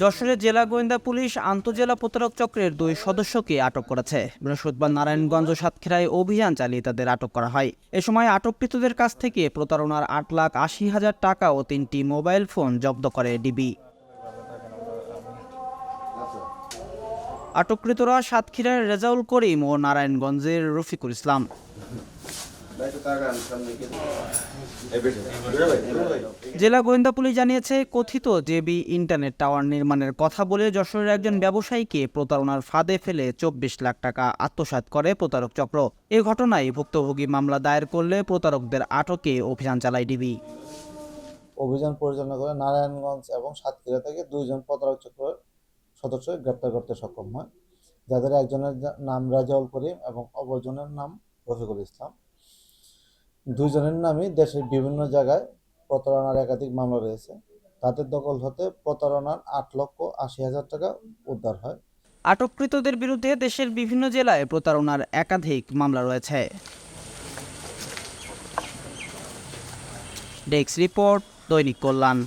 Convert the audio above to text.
যশোরের জেলা গোয়েন্দা পুলিশ আন্তজেলা প্রতারক চক্রের দুই সদস্যকে আটক করেছে। বৃহস্পতিবার নারায়ণগঞ্জ সাতক্ষীরায় অভিযান চালিয়ে তাদের আটক করা হয়। এ সময় আটককৃতদের কাছ থেকে প্রতারণার আট লাখ আশি হাজার টাকা ও তিনটি মোবাইল ফোন জব্দ করে ডিবি। আটককৃতরা সাতক্ষীরার রেজাউল করিম ও নারায়ণগঞ্জের রফিকুল ইসলাম। জেলা গোয়েন্দা পুলিশ জানিয়েছে কথিত জেবি ইন্টারনেট টাওয়ার নির্মাণের কথা বলে যশোরের একজন ব্যবসায়ীকে প্রতারণার ফাঁদে ফেলে চব্বিশ লাখ টাকা আত্মসাৎ করে প্রতারক চক্র। এ ঘটনায় ভুক্তভোগী মামলা দায়ের করলে প্রতারকদের আটকে অভিযান চালায় ডিবি। অভিযান পরিচালনা করে নারায়ণগঞ্জ এবং সাতক্ষীরা থেকে দুইজন প্রতারক চক্রের সদস্য গ্রেপ্তার করতে সক্ষম হয়। যাদের একজনের নাম রাজাউল করিম এবং অপরজনের নাম রফিকুল ইসলাম। দুইজনের নামে দেশের বিভিন্ন জায়গায় প্রতারণার একাধিক মামলা রয়েছে। তাদের দখল হতে প্রতারণার আট লক্ষ আশি হাজার টাকা উদ্ধার হয়। আটককৃতদের বিরুদ্ধে দেশের বিভিন্ন জেলায় প্রতারণার একাধিক মামলা রয়েছে। ডেস্ক রিপোর্ট, দৈনিক কল্যাণ।